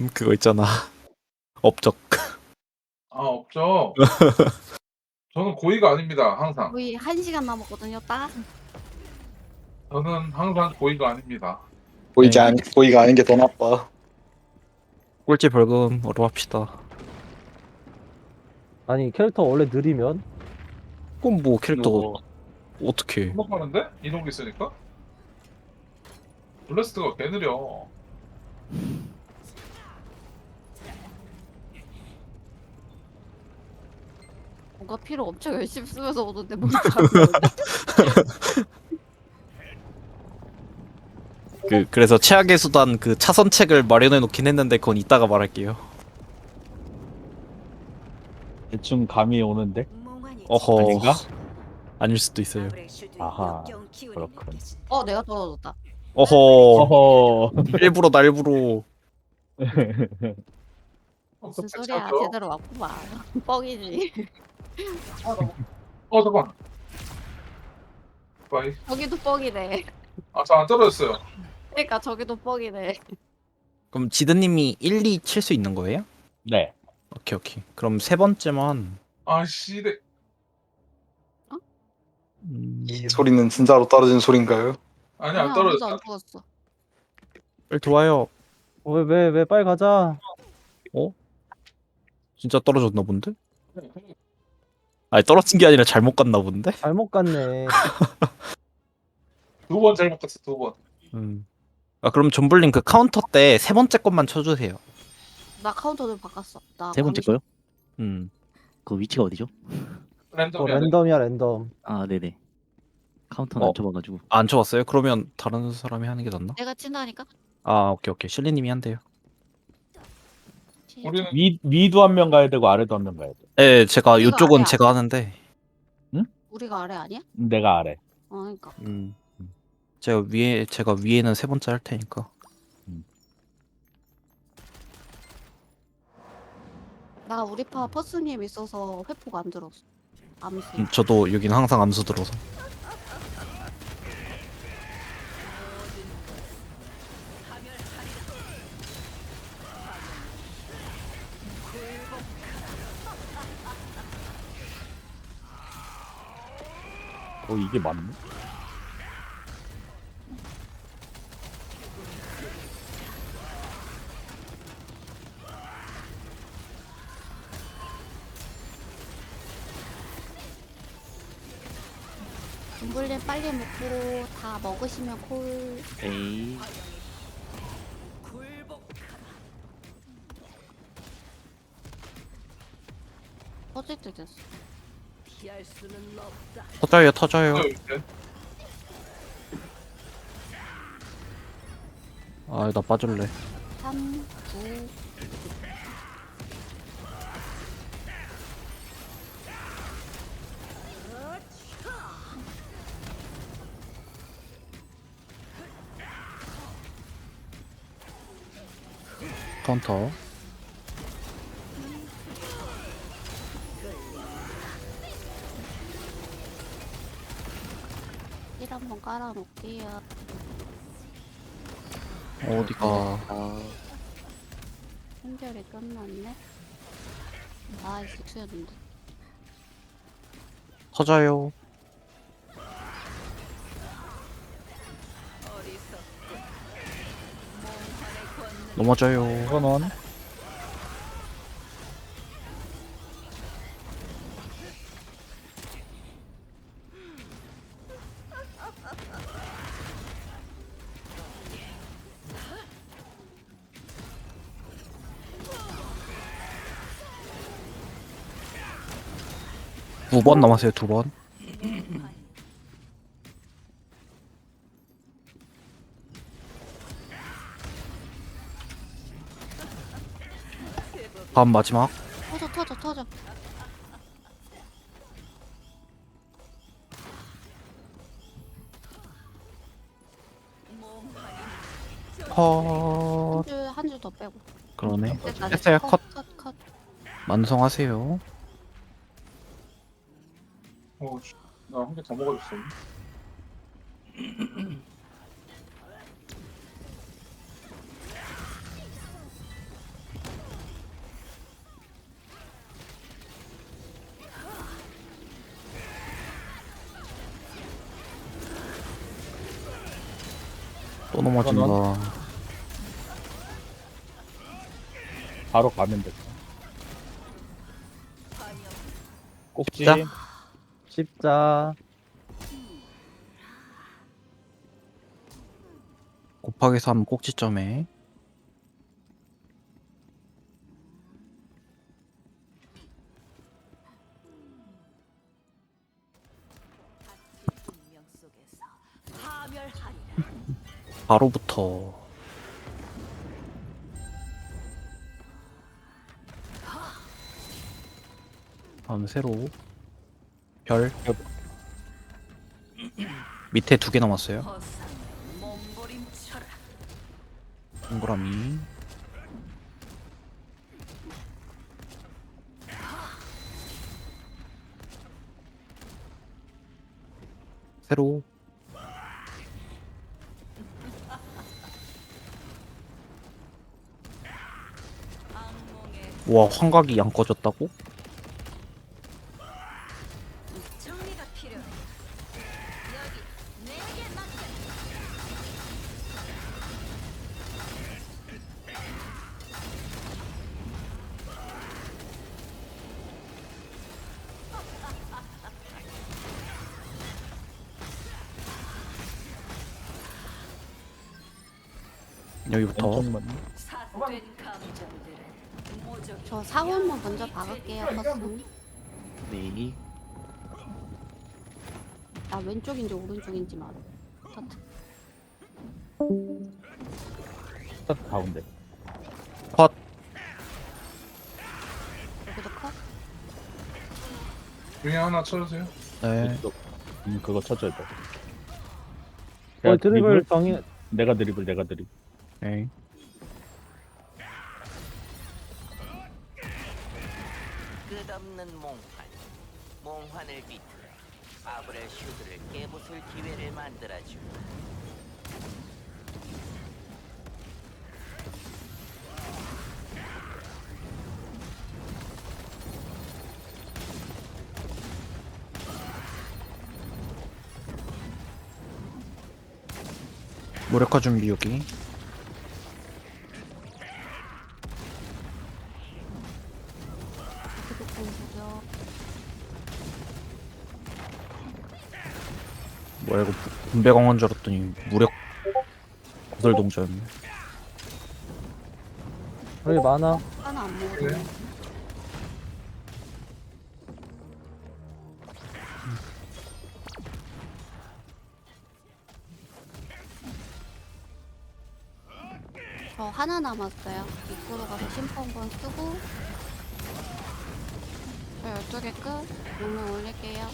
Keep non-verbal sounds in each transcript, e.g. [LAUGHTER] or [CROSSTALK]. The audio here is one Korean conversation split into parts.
음, 그거 있잖아. [LAUGHS] 업적. 아 없죠. [LAUGHS] 저는 고의가 아닙니다. 항상. 거의 한 시간 남았거든요. 딱. 저는 항상 고의가 아닙니다. 보이지 네. 않 보이가 아닌 게 더 나빠. 꼴찌 벌금으로 합시다. 아니 캐릭터 원래 느리면 그럼 뭐 캐릭터 뭐, 어떻게? 행복하는데? 이동기 있으니까? 블래스트가 개 느려. 뭔가 피를 엄청 열심히 쓰면서 오는데 뭔지 안 보이네. 그 그래서 최악의 수단 그 차선책을 마련해 놓긴 했는데 그건 이따가 말할게요. 대충 감이 오는데 어허. 아닌가? 아닐 수도 있어요. 아하, 그렇군. 어, 내가 떨어졌다. 어허. 어허 일부러 나 일부러. 무슨 소리야? 제대로 왔구만. [LAUGHS] 뻥이지. 어 잠깐. 빠이. 저기도 뻥이네. 아저 안 떨어졌어요. 그러니까 저기도 뻥이네. 그럼 지드님이 1, 2 칠 수 있는 거예요? 네 오케이 오케이. 그럼 세 번째만. 아씨, 네. 음, 이 소리는 진짜로 떨어진 소린가요? 아니 안 아무도 떨어졌어. 안 죽었어. 빨리 들어와요. 왜 왜 왜 빨리 가자 진짜 떨어졌나 본데? 아니 떨어진 게 아니라 잘못 갔나 본데? 잘못 갔네 [LAUGHS] 두 번 잘못 갔어 두 번. 음. 아 그럼 존블링 그 카운터 때 세 번째 것만 쳐주세요. 나 카운터를 바꿨어. 나 세 번째 거요? 음. 그 위치가 어디죠? 어, 랜덤이야. 랜덤이야 랜덤 아 네네 카운터는 어. 안 쳐봐가지고 안 쳐봤어요? 그러면 다른 사람이 하는 게 낫나? 내가 친다니까. 아 오케이 오케이 실리님이 한대요. 우리는 위 위도 한 명 가야 되고 아래도 한 명 가야 돼네 제가 이쪽은 아래야. 제가 하는데 우리가 아래 아니야? 내가 아래 어, 그러니까. 음. 제가 위에 제가 위에는 세 번째 할 테니까. 나 우리 파 퍼스님 있어서 회포가 안 들었어. 암수. 음, 저도 여긴 항상 암수 들어서. 이게 맞네 dum블린 빨리 먹고 다 먹으시면 콜. 에이 때 됐어. 터져요 터져요. 아나 빠질래. 3, 9. 카운터. 깔아놓을게요. 어디가? 아 한결이 끝났네. 아, 익숙했는데. 터져요. 넘어져요. 선원 두 번 남았어요 두 번. 다음 마지막. 터져, 터져, 터져. 컷. 한 줄, 한줄 더 빼고. 그러네. 됐다. 됐다. 컷. 컷, 컷. 만성하세요. 혼자 다 먹어줬어. 또 넘어진다. 바로 가면 됐다. 꼭지. 자. 십자. 곱하기 3 꼭지점에. [LAUGHS] 바로부터 세로 별 밑에 두 개 남았어요. 동그라미 악몽의 와 환각이 안 꺼졌다고? 여기부터 엄청 많네. 저 사원만 먼저 박을게요 버스님. 네. 나 왼쪽인지 오른쪽인지 말. 스타트. 딱 가운데. 컷 여기도 컷. 중에 하나 쳐주세요. 네. 이쪽. 음, 그거 쳐줘야 돼. 어 내가 드리블 정해. 내가 드리블, 내가 드리블. 네. 끝없는 몽환. 몽환을 비틀어 아브렐 슈드를 깨부술 기회를 만들어주마 무력화 준비 여기 여기도 공부죠. 뭐야 이거 부- 분배광원 줄 알았더니 무력 고설동자였네 여기 많아. 하나 안 먹어도 네. 저 하나 남았어요. 입구로 가서 심포 한번 쓰고 저 12개 끝. 용량 올릴게요.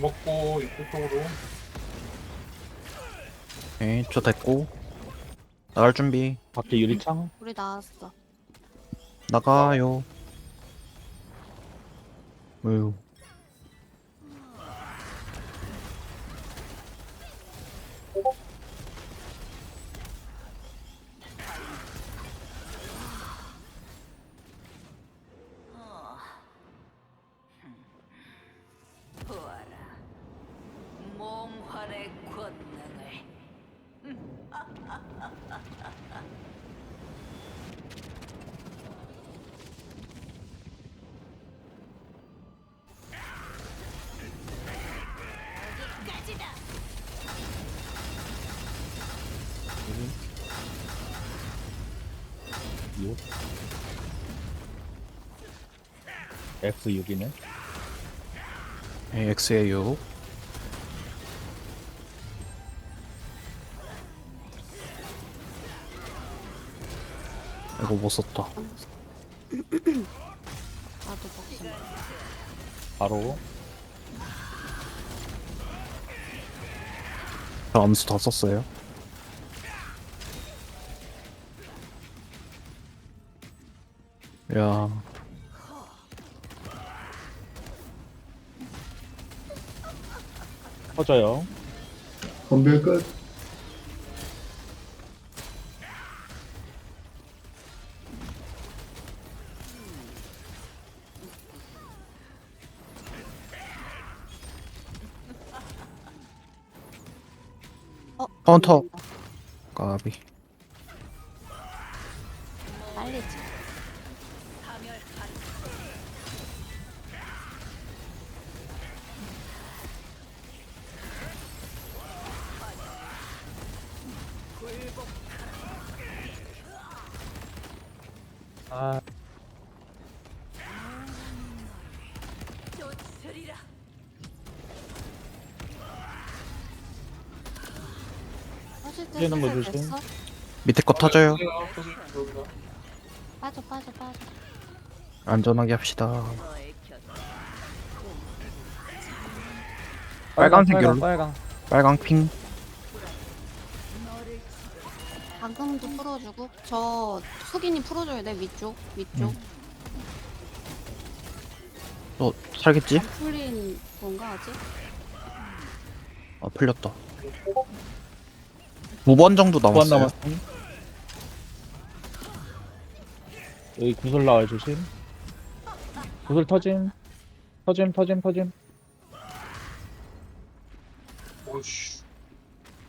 먹고 입구 쪽으로. 네, 저 됐고 나갈 준비 밖에 유리창. 우리 나왔어. 나가요 왜요 보아라. 몽환의 권능을 여기까지다. 육. F6이네. 네, X에요 이거 못 썼다 나도 먹지. 바로 저 암수 다 썼어요 야 터져요. 건별 끝. 카운터. 까비. 때 뛰는 거 조심. 됐어? 밑에 거 터져요. 터져요. 터져요. 빠져 빠져 빠져. 안전하게 합시다. 너의 곁. 빨간색 열로. 빨강 빨강 핑. 방금도 풀어주고 저 숙인이 풀어줘야 돼 위쪽 위쪽. 또 살겠지? 안 풀린 건가 아직? 아 풀렸다. 두 번 정도 두번 남았어요. 남았음. 여기 구슬 나와요 조심. 구슬 터짐. 터짐 터짐 터짐. 오씨.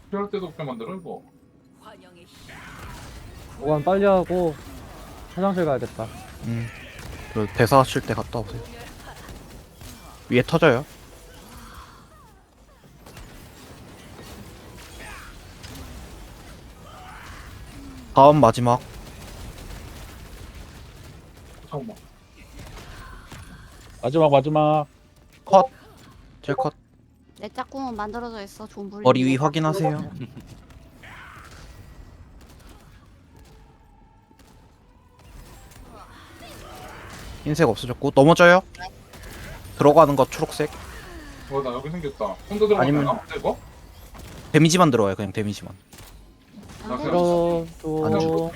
필요할 때도 없게 만들어 이거. 오건 빨리 하고 화장실 가야겠다 음. 그 대사 하실 때 갔다 오세요. 위에 터져요. 다음 마지막 잠깐만. 마지막 마지막. 컷. 젤컷. 내 짝꿍은 만들어져 있어 존불. 머리 위 확인하세요. 흰색 없어졌고 넘어져요. 들어가는 거 초록색. 어, 나 여기 생겼다. 혼자 들어가면 아니면- 되나? 이거? 데미지만 들어와요. 그냥 데미지만. 나 그냥 들어줘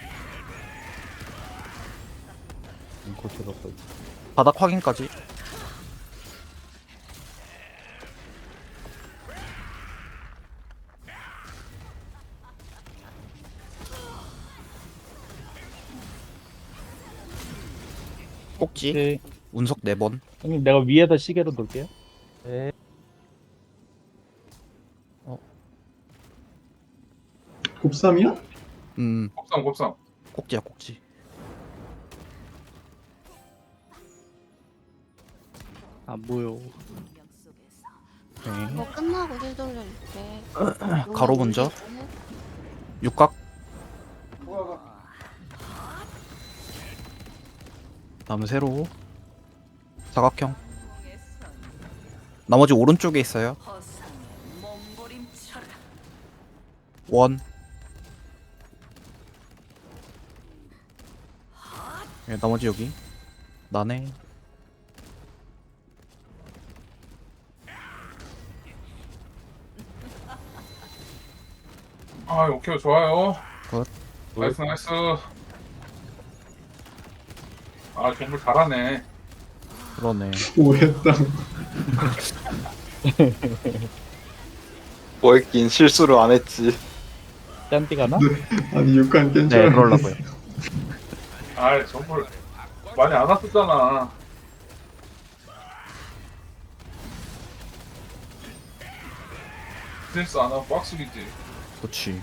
음, 고쳐졌어. 바닥 확인까지. 꼭지 오케이. 운석 4번 형님 내가 위에다 시계로 놓을게요. 네 곱삼이야? 음 곱상 곱상. 꼭지야 꼭지 안 보여. 네. 이거 끝나고 힐 돌려줄게. [CLEARS THROAT] 가로 먼저. 육각 다음 세로 사각형 나머지 오른쪽에 있어요. 원 네, 나머지 여기 나네 아, 오케이 좋아요. 굿. 나이스 나이스. 아, 정말 잘하네. 그러네 오했다. 뭐 했긴 실수를 안 했지. 짠띠가 나? 아니 육간 깬줄 네 알았네. 그러려고요 아, 정말 많이 안 왔었잖아. 스트레스 안 하고 빡수기지. 그렇지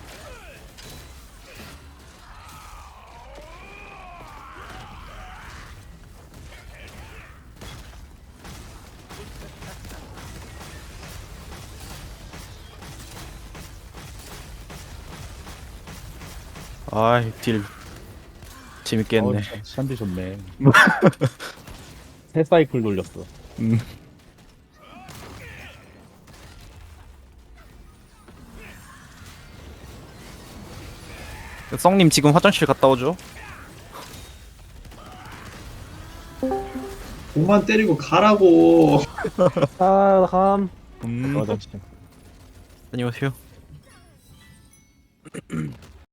아이 딜 재밌게 했네 어, 짠띠 좋네. [LAUGHS] 세 사이클 돌렸어. 음. 썽님 지금 화장실 갔다 오죠? 공만 때리고 가라고. [LAUGHS] 아감 음 맞아 진짜. 안녕하세요 [CLEARS THROAT]